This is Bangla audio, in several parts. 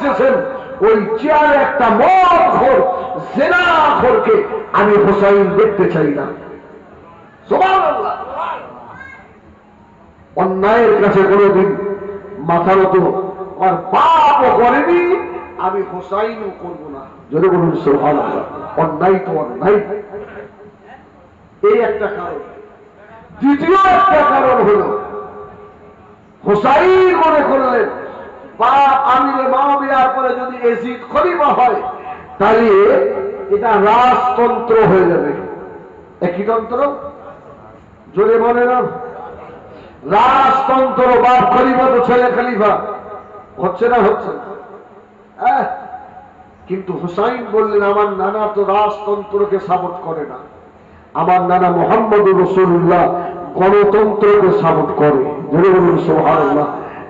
বসেছেন ওই চেয়ারে একটা মদ খোর জেনা খোরকে আমি হোসাইন দেখতে চাই না। অন্যায়ের কাছে কোনোদিন মাথা নত আর পাপও করেনি, আমি হোসাইনও করব না। যদি বলুন সোহান অন্যায় তো অন্যায়। এই একটা কারণ। দ্বিতীয় একটা কারণ হল, হোসাইন মনে করলেন পরে যদি এজিদ খলিফা হয়, তাহলে এটা রাজতন্ত্র হয়ে যাবে। একই তন্ত্র? জোরে বলে না। রাজতন্ত্র, বাপ খলিফা তো ছেলে খলিফা। হচ্ছে না, হচ্ছে? কিন্তু হুসাইন বললেন, আমার নানা তো রাজতন্ত্রকে সাপোর্ট করে না। আমার নানা মোহাম্মদ রসুল্লাহ গণতন্ত্রকে সাপোর্ট করে। ধরে বলুন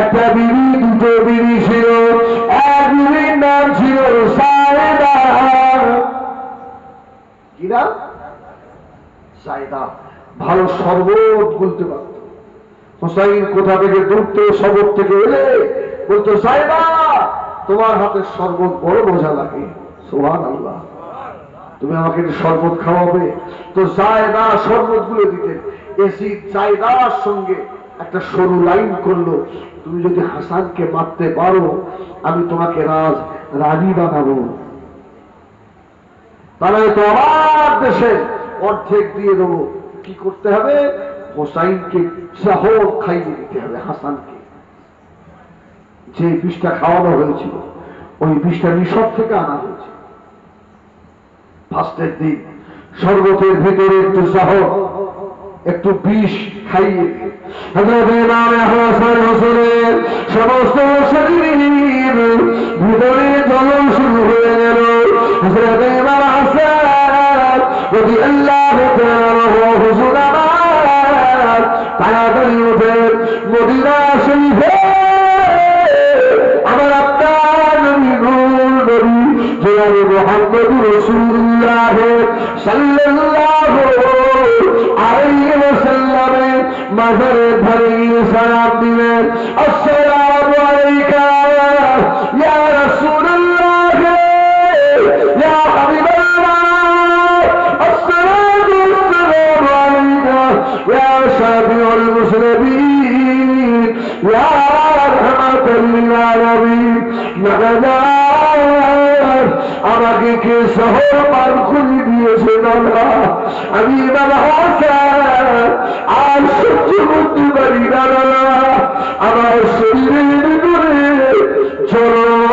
একটা বিবি দুটো বিবি ছিল। এক বিবির নাম ছিল সাইদা কি নাম? ভালো শরবত বলতে পারত। হোসাইন কোথা থেকে দূরতে শবর থেকে এলে বলতো সাইদা তোমার হাতের শরবত বড় মজা লাগে। সোহান আল্লাহ তুমি আমাকে শরবত খাওয়াবে? তো জায়দা শরবতগুলো দিতে এসি জায়দার সঙ্গে একটা সরু লাইন করল। তুমি যদি হাসানকে মারতে পারো, আমি তোমাকে রাজ, রানী বানাবো। তাহলে তো আমার দেশে অর্ধেক দিয়ে দেবো। কি করতে হবে? হোসাইনকে শহর খাইয়ে দিতে হবে, হাসানকে। যে বিষটা খাওয়ানো হয়েছিল, ওই বিষটা মিশর থেকে আনা হয়েছে ফার্স্টের দিন, শরবতের ভিতরে একটু শহর একটু বিষ খাইয়ে সমস্ত শরীরের ভিতরে জ্বলন শুরু হয়ে গেল। আমার তাড়াতাড়ি উঠে মদিনা শরীফে আমার আপনার নবী নূর নবী সাল্লাল্লাহু علیہ وسلم مذر بھری سلام دیویں السلام علیکہ یا رسول اللہ یا حبیب اللہ۔ السلام السلام علیکہ یا شابع المسلمین۔ یا رحمت للعالمین۔ مغدا আমাকে কে শহর পার খুলে দিয়েছে দাদা আমি আর সহ্য করতে পারি দাদা আমার শরীরের ভিতরে জ্বলন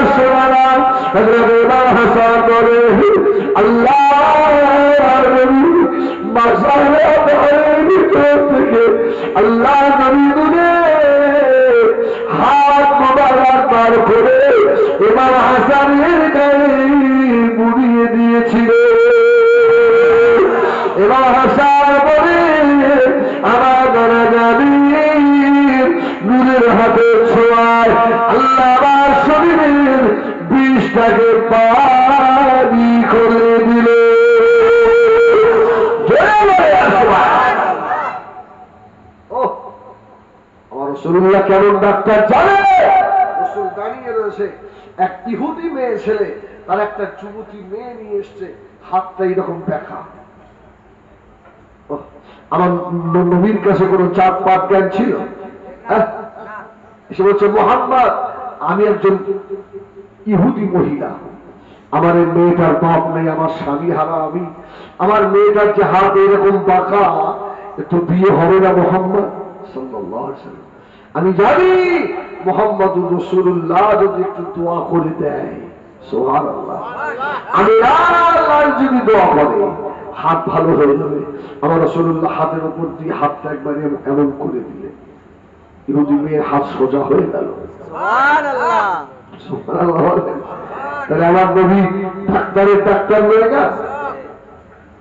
করিমানা সুবহানা হযরত ইমাম হাসান বলে আল্লাহ মাসালে ভিতর থেকে আল্লাহ হাত করে এবার হাসানের গায়ে রসুল্লাহ কেমন ডাক্তার জানে? রসুল দাঁড়িয়ে রয়েছে। এক ইহুদি মেয়ে ছেলে, তার একটা যুবতী মেয়ে নিয়ে এসছে। হাতটা এইরকম দেখা আমার নবীর কাছে কোনো চাপ পাত জ্ঞান ছিল? হ্যাঁ? এসে বলছে, মোহাম্মদ, আমি একজন ইহুদি মহিলা। আমার এই মেয়েটার বাপ নেই, আমার স্বামী হারা আমি। আমার মেয়েটার যে হাত এরকম বাঁকা তো বিয়ে হবে না, মোহাম্মদ। ওয়াসাল্লাম। আমি জানি মোহাম্মদ রসুল্লাহ যদি একটু দোয়া করে দেয়। সোহার আল্লাহ আমি আল্লাহ যদি দোয়া করে হাত ভালো হয়ে যাবে। আমার রসুল্লাহ হাতের উপর দিয়ে হাতটা একবার এমন করে দিলে। ইহুদি মেয়ের হাত সোজা হয়ে গেল। তাহলে আমার নবী ডাক্তারের ডাক্তার হয়ে গেল।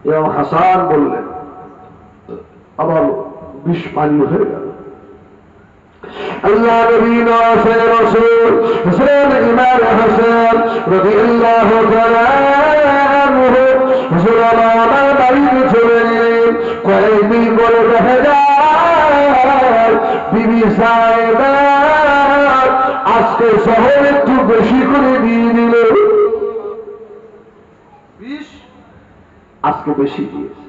এবং হাসান বললেন আবার বিষ পানি হয়ে গেল। আল্লাহ নবী নওয়াজের রাসূল হুসেন ইমাম হাসান রাদিয়াল্লাহু তাআলা আনহু হুজুর আমার বাড়িতে চলে গেলেন। কয়েকদিন পরে দেখা যায় বিবি সাহেবা আজকে শহর একটু বেশি করে দিয়ে দিল। আজকে বেশি দিয়েছে।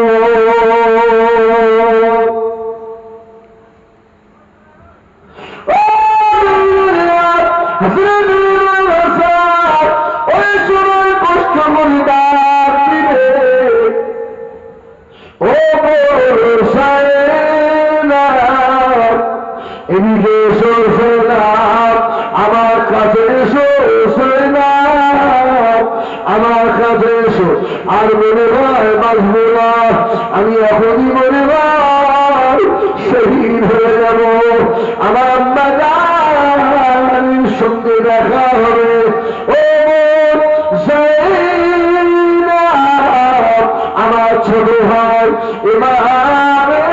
ছোট ভাই ইমামে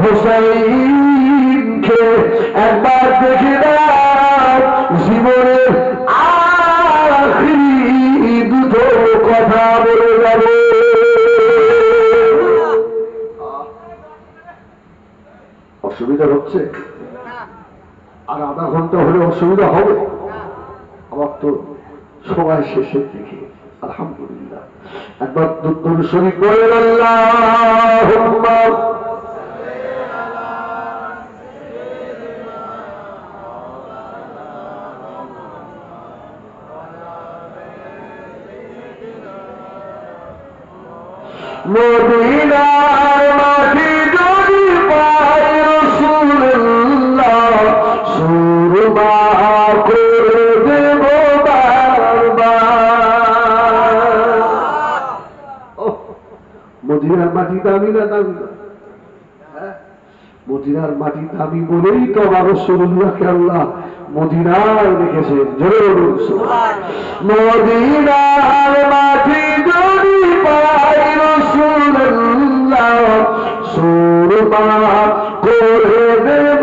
হোসাইনকে একবার দেখে দাও জীবনের আখিরি দুটো কথা বলে যাবে। অসুবিধা হচ্ছে? আর আধা ঘণ্টা হলে অসুবিধা হবে? আমার তো সময় শেষের দিকে। একবার দুপুর শরীফ করে আল্লাহ মদিনার দামি না দামি না? হ্যাঁ? মদিনার মাটি দামি বলেই তো আমার আল্লাহ মদিনায় জোরে মদিনার মাটি পাই সুরমা করে দেব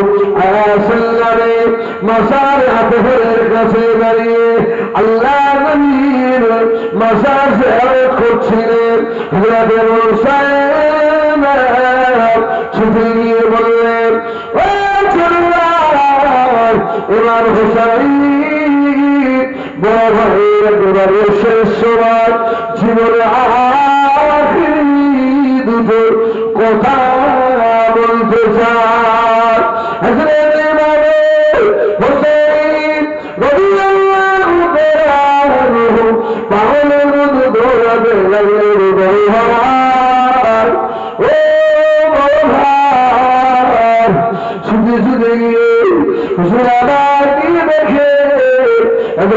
সাল্লামে মাসার আতহরের কাছে দাঁড়িয়ে আল্লাহ নবীর মাসার জিয়ারত করছিলেন। হযরত হুসাইন ছুটে গিয়ে বললেন, ও ছেলেরা ইমাম হুসাইন, বড় ভাইয়ের দুবারের শেষ সময় জীবনে আহার দুটো কথা বলতে চায়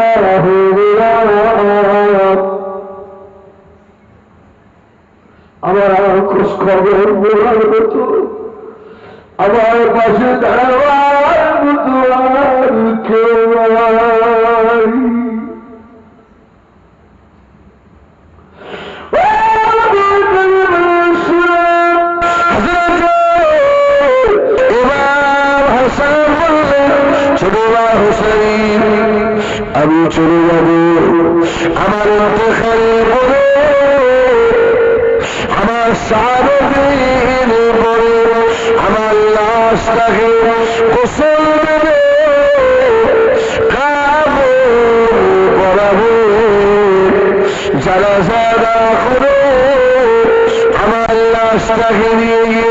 ওসই দেখা হয়ে গেলাম আমার খোঁজ খবর বলার মতো আমার পাশে দাঁড়াবার মতো চলে যাব। আমার ইন্তেখালে পরে আমার সারদিন পরে আমার লাশটাকে গোসল দেবে যারা যারা করে, আমার লাশটাকে নিয়ে গিয়ে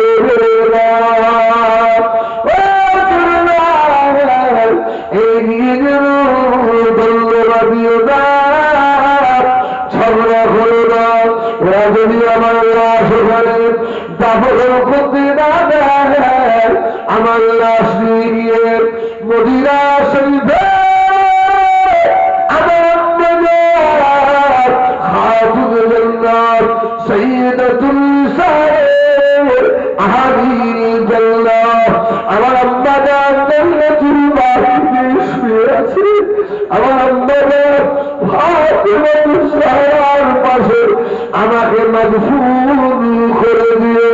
লাশ নিয়ে মদিনা শরীফে আমার শুয়ে আছে আমার আম্মাজান ফাতিমাতুল পাশে আমাকে মাগফুর করে দিও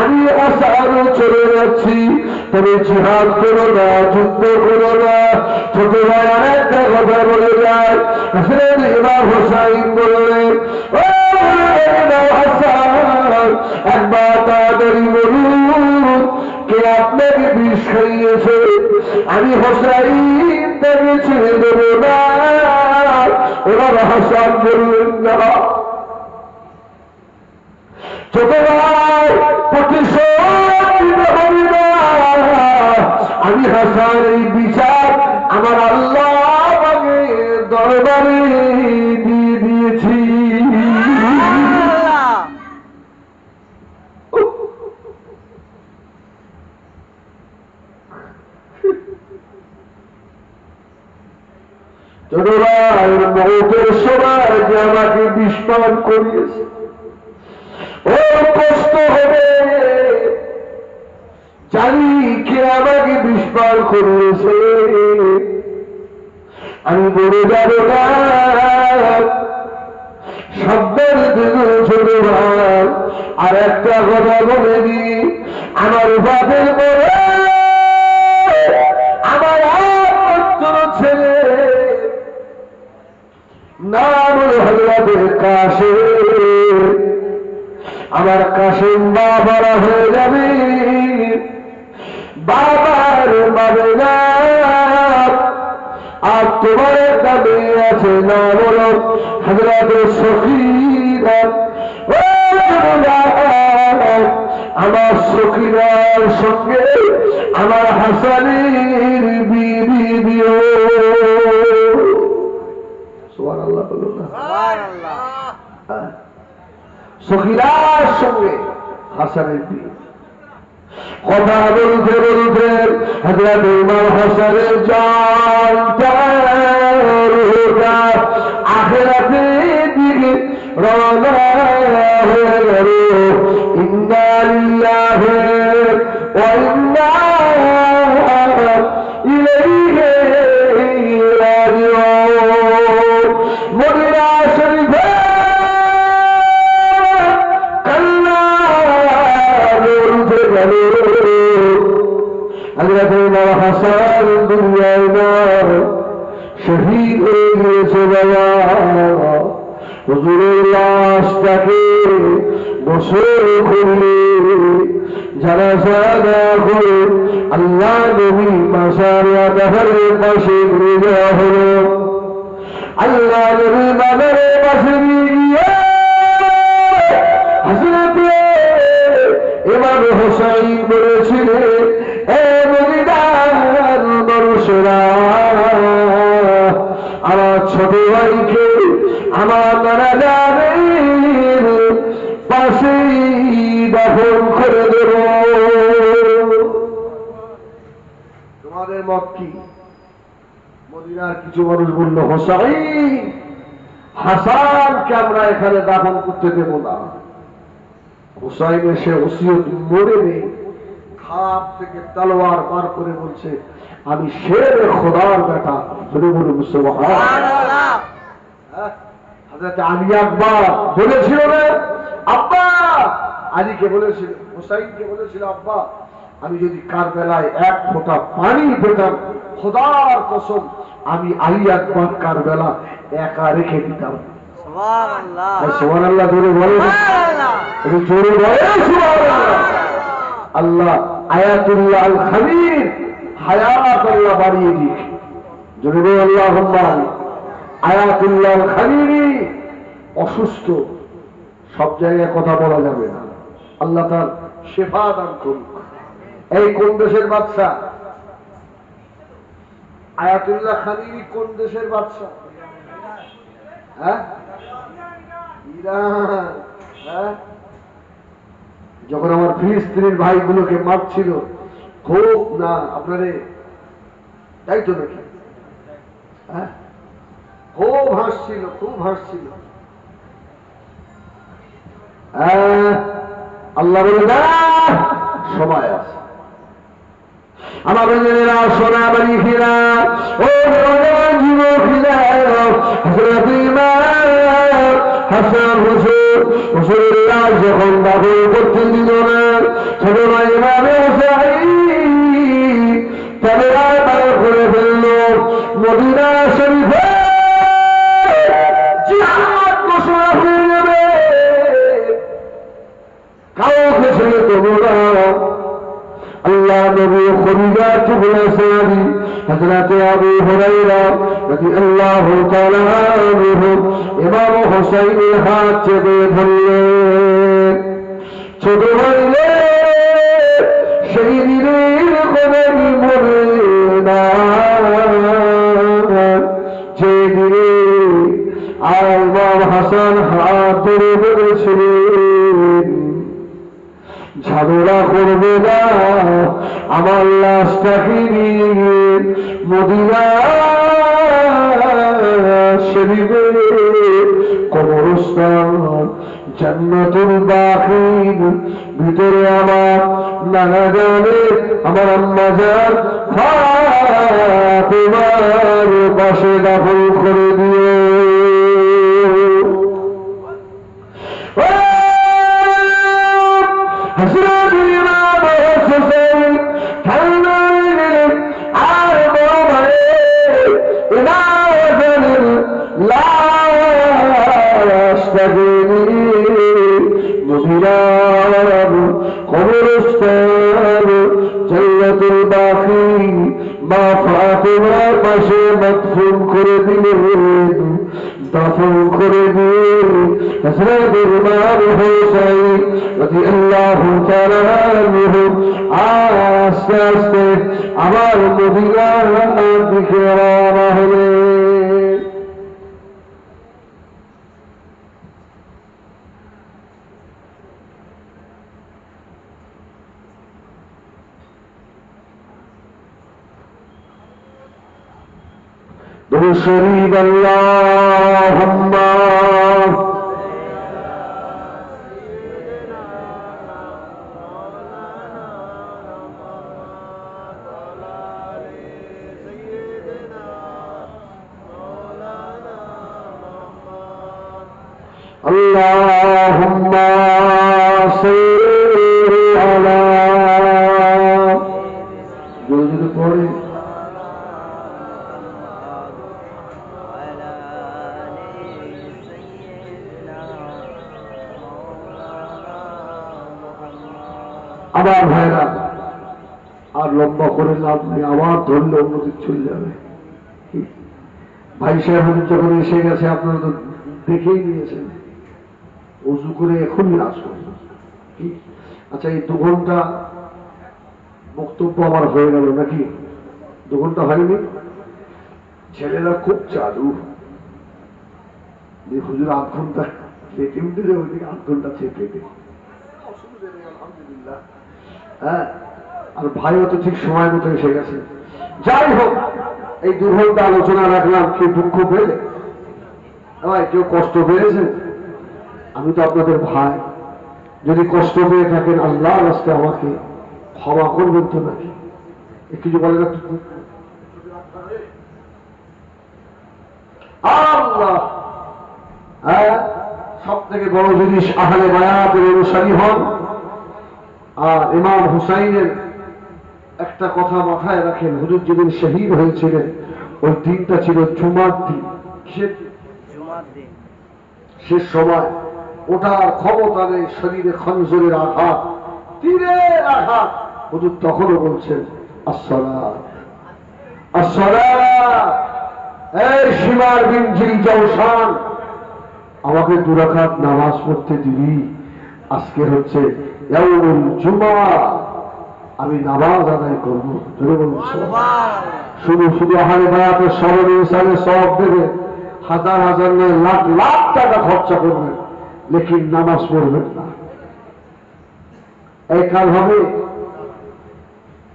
আমি আসারও চলে যাচ্ছি তবে জিহাদ করো না যুদ্ধ করো না ছোট ভাই আরেকটা কথা বলে যায় ইমাম হোসাইন বললেন একবার তাড়াতাড়ি বলুন কে আপনাকে বিষ খাইয়েছে আমি হোসাইন তাকে ছেড়ে দেবো না এবার হাসান বললেন না ছোট ভাই। আমি হাসান এই বিচার আমার আল্লাহ আমাকে দরবারে দিয়ে দিয়েছি ছোট ভাই মৌতের সময় যে আমাকে বিস্মরণ করিয়েছে জানি করেছে আমি বলে শব্দের ছোট ভাই। আর একটা কথা বলে দি, আমার আমার একমাত্র ছেলে, নাম হজরতের কাশে আমার কাশিম বাবারা হয়ে যাবে। বাবার বাবে আর তোমার মেয়ে আছে না বলো? হজরতের সখীরা। আমার সখীরার সঙ্গে আমার হাসানের বিবি দিও। সোয়ার আল্লাহ বলো না। সখিরার সঙ্গে হাসানের বিয়ে। কথা বলতে বলতে হজরত হাসানের জানটা আখেরাতে দিকে রওনা হয়ে গেল হুজুরের লাশটাকে বছর করলে যারা সাদা করে আল্লাহ নবী মাসারিয়া দেখারের পাশে ঘুরে যাওয়া হলো। আল্লাহ নবী বাজারের পাশে গিয়ে হাসিনাতে এবার হোসাইন বলেছিলেন এ মত কি? মদিনার কিছু মানুষ বলল হোসাইন হাসানকে আমরা এখানে দাফন করতে দেব না। হুসাইন এসে ওসিয়ত মরে নেই খাপ থেকে তলোয়ার পার করে বলছে আমি শের খোদার বেটা বলে বলে হাজরত আলী আকবর বলেছিল আব্বা! আলীকে বলেছিল হুসাইনকে বলেছিল আব্বা আমি যদি কার বেলায় এক ফোঁটা পানি পেতাম খোদার কসম আমি আলী আকবর কার বেলা একা রেখে দিতাম। সোহান আল্লাহ জোরে বলে জোরে বলে আল্লাহ আয়াতুল্লাহ আল খাবির হায়াত আল্লাহ বাড়িয়ে দিক। জোরে বলে আল্লাহ আয়াতুল্লাহ আল খাবিরি অসুস্থ সব জায়গায় কথা বলা যাবে না। আল্লাহ তার শেফা দান করুক। এই কোন দেশের বাচ্চা আয়াতুল্লাহ খানিরি কোন দেশের বাচ্চা হ্যাঁ? ইরান হ্যাঁ? যখন আমার ফিলিস্তিনের ভাইগুলোকে মারছিল খুব না আপনারে তাই তো নাকি? হ্যাঁ? খুব হাসছিল খুব হাসছিল। হ্যাঁ, আল্লাহ বলে সময় আছে। আমার নিজেরা সোনা বাড়ি ও হাসান হুসেন। যখন দাফন করতে দিল না ছোট ভাই হুসাইন তুবলা সাহাবী হযরত আবু হুরায়রা রাদিয়াল্লাহু তাআলা আনহু ইমাম হুসাইনের হাত চেপে ধরলেন। ছোট রে, সেই দিনের না। যে দিনে হাসান হাত ধরে করবে না আমার লাশটাকে নিয়ে জান্নাতুল বাকির। ভিতরে আমার নানা জানে আমার আম্মা যান তোমার পাশে দাফন করে দিও। হজরত পাশে মদফুন করে দিলেন দাফন করে দিয়ে আস্তে আস্তে আবার মদিনার দিকে রওনা হলেন। شریف اللہ اللهم صل লাভ নেই আবার ধরলে অন্যদিক চলে যাবে। ভাই সাহেব যখন এসে গেছে, আপনারা তো দেখেই নিয়েছেন। উজু করে এখনই আসুন কি? আচ্ছা এই দু ঘণ্টা বক্তব্য আমার হয়ে গেল নাকি? দু ঘণ্টা হয়নি? ছেলেরা খুব চালু যে হুজুর আধ ঘণ্টা লেটে উঠে ওইদিকে আধ ঘণ্টা চেপে দেয় অসুবিধা নেই আলহামদুলিল্লাহ হ্যাঁ আর ভাইও তো ঠিক সময় মতো এসে গেছে। যাই হোক, এই দু ঘণ্টা আলোচনা রাখলাম, কেউ দুঃখ পেলে। ভাই, কেউ কষ্ট পেয়েছে? আমি তো আপনাদের ভাই। যদি কষ্ট পেয়ে থাকেন আল্লাহ রাস্তায় আমাকে ক্ষমা করবেন তো নাকি? কিছু বলে না হ্যাঁ সব থেকে বড় জিনিস আহলে বায়াতের অনুসারী হন, আর ইমাম হুসাইনের একটা কথা মাথায় রাখেন হুজুর যেদিন শহীদ হয়েছিলেন ওই দিনটা ছিল জুমার দিন। শেষ সময়। ওটার ক্ষমতা নেই শরীরে খঞ্জরের আঘাত তীরের আঘাত। হুজুর তখনও বলছেন আসসালাম আসসালাম এই সীমার বিঞ্জিল জৌসান আমাকে দুরাকাত নামাজ পড়তে দিবি। আজকে হচ্ছে জুমা। আমি নামাজ আদায় করব। শুধু শুধু আহারে বায়াতে স্মরণে ইসানে সব দেবে। হাজার হাজার নয় লাখ লাখ টাকা খরচা করবেন লেকিন নামাজ পড়বেন না। এই কাল হবে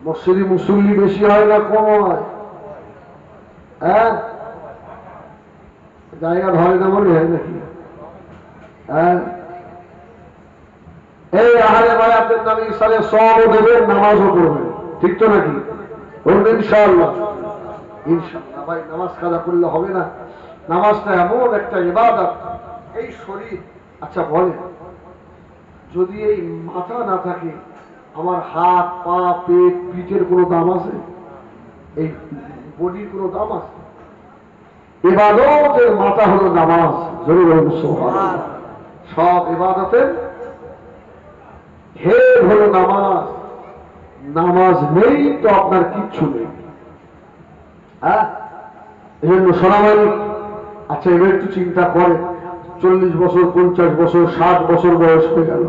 মসজিদে মুসল্লি বেশি হয় না কম হয়? হ্যাঁ? জায়গা ধরে না বলে হয় নাকি? হ্যাঁ? এই আহারে বায়াতের নামে ইসালে সবও দেবেন নামাজও করবেন ঠিক তো নাকি? বলবেন ভাই, নামাজ করলে হবে না। নামাজটা এমন একটা এই শরীর আচ্ছা বলে যদি এই মাথা না থাকে, আমার হাত, পা, পেট, পিঠের কোনো দাম আছে? এই বডির কোনো দাম আছে? ইবাদতের মাথা হলো নামাজ। জরুর সব ইবাদতের হে হলো নামাজ নামাজ নেই তো আপনার কিচ্ছু নেই। হ্যাঁ? এই জন্য সোনামানি আচ্ছা এবার একটু চিন্তা করে চল্লিশ বছর, পঞ্চাশ বছর, ষাট বছর বয়স হয়ে গেল।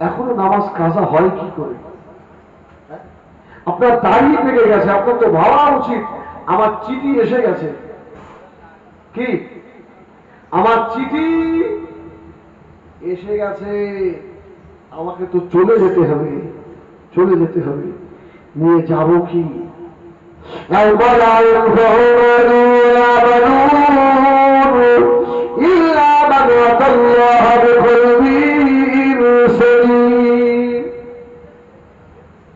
এখনও নামাজ কাজা হয় কি করে? হ্যাঁ? আপনার দাঁড়িয়ে পেকে গেছে, আপনার তো ভাবা উচিত। আমার চিঠি এসে গেছে। কি? আমার চিঠি এসে গেছে। আমাকে তো চলে যেতে হবে, চলে যেতে হবে। নিয়ে যাব কি?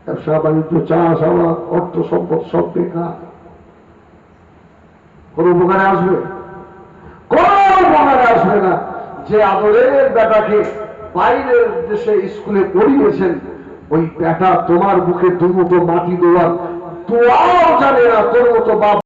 ব্যবসা, বাণিজ্য, চাষ আবাদ অর্থ, সম্পদ, সব বেকার। কোন উপকারে আসবে? কোন উপকারে আসবে না। যে আদরের ব্যাপারকে বাইরের দেশে স্কুলে পড়িয়েছেন, ওই বেটা তোমার বুকে দুমুটো মাটি দেওয়ার তোয়াও জানে না, তোর মতো বাপ